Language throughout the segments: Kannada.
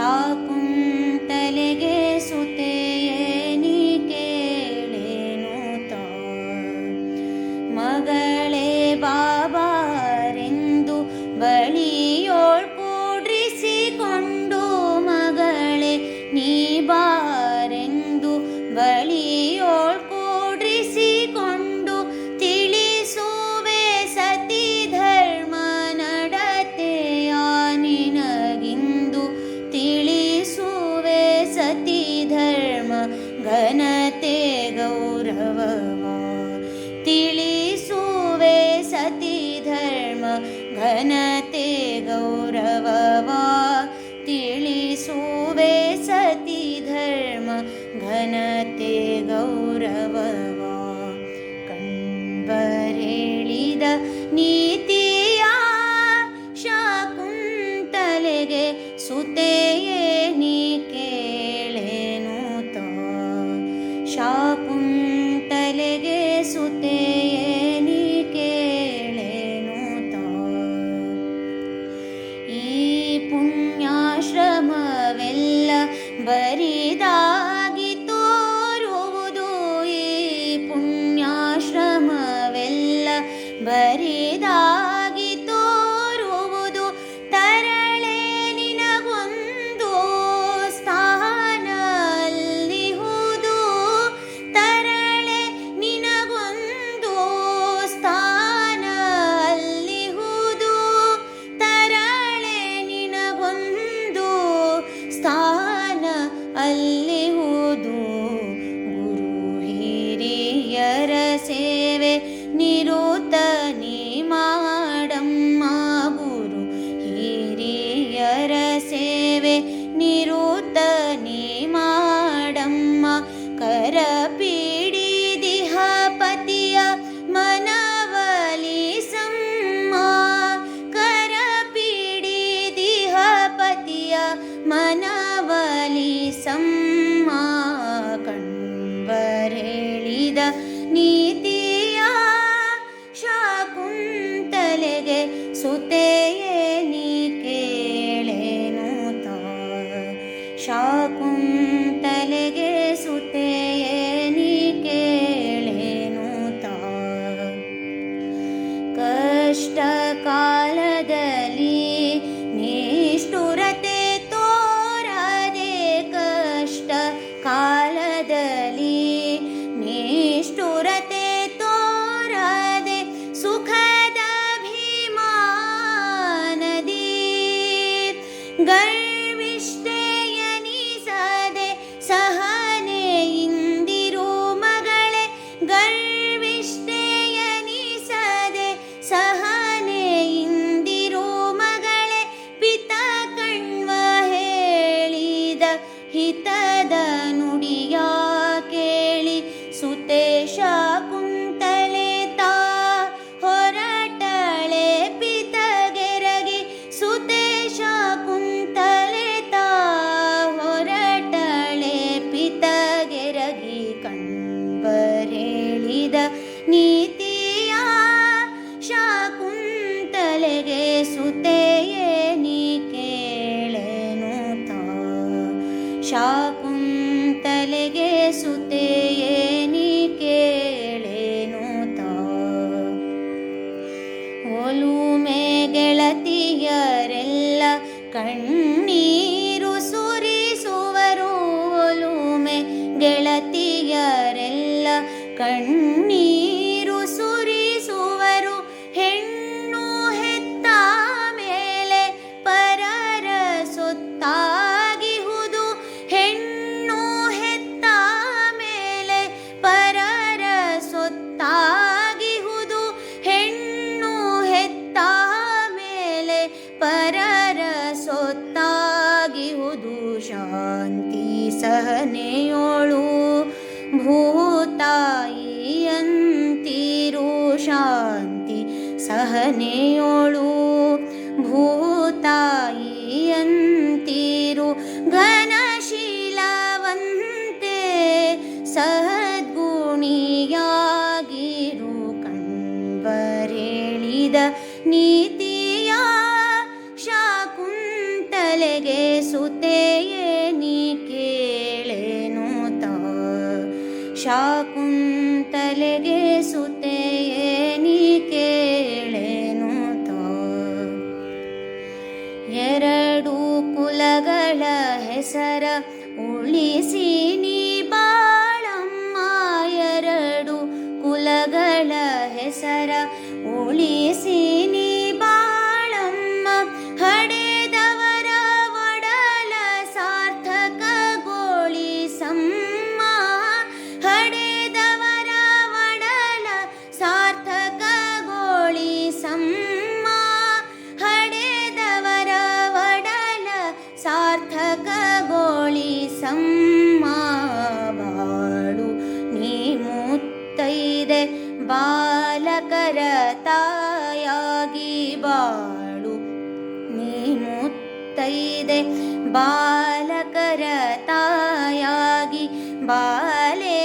shopping. ಘನತೆ गौरववाली ತಿಳಿಸುವೆ ಸತಿ ಧರ್ಮ ಘನತೆ गौरववाली ತಿಳಿಸುವೆ ಸತಿ ಧರ್ಮ ಘನತೆ गौरववा कम्बरे ನೀತಿ ಪ್ರೀತಿಯ ಶಾಕುಂತಲೆಗೆ ಸುತೆಯ ಸ್ತ್ರೀಯರೆಲ್ಲ ಕಣ್ಣೀರು ಸುರಿಸುವರು ಒಲುಮೆ ಗೆಳತಿಯರೆಲ್ಲ ಕಣ್ಣು ತಲೆಗೆ ಸುತೆಯೇ ನೀ ಕೇಳೇನು ತೋ? ಎರಡು ಕುಲಗಳ ಹೆಸರ ಉಳಿಸಿ ನೀ बालकरतायागि बाले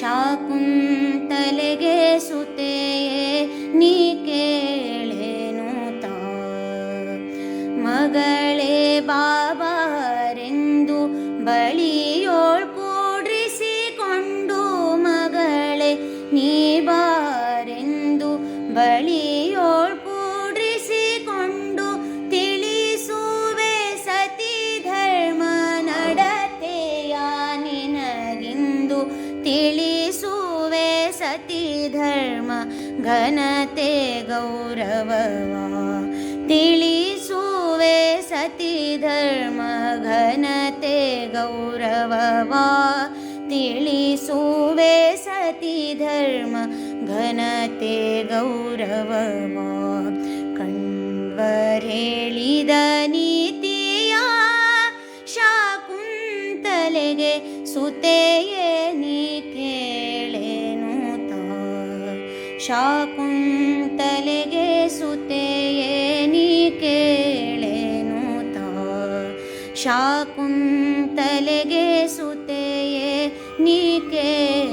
ಶಾಕುಂತಲೆಗೆ ಸುತೆಯೇ ನೀ ಕೇಳೇನು ತಾ? ಮಗಳೇ ಬಾಬಾರೆಂದು ಬಳಿಯೋಳ್ ಕೂಡ್ರಿಸಿಕೊಂಡು ಮಗಳೇ ನೀ ಸತಿ ಧರ್ಮ ಘನತೆ ಗೌರವವ. ತಿಳಿಸುವೆ ಸತಿ ಧರ್ಮ ಘನತೆ ಗೌರವವ. ತಿಳಿಸುವೆ ಸತಿ ಧರ್ಮ ಘನತೆ ಗೌರವವ. ಕಣ್ವರೇಳಿದ ನೀತಿಯ ಶಾಕುಂತಲೆಗೆ ಸುತೆಯೇ ನೀ ಶಾಕುಂತಲೆಗೆ ಸುತೆಯೇ ನೀ ಕೇಳೇನು ತಾ ಶಾಕುಂತಲೆಗೆ ಸುತೆಯೇ ನೀ ಕೇಳೆ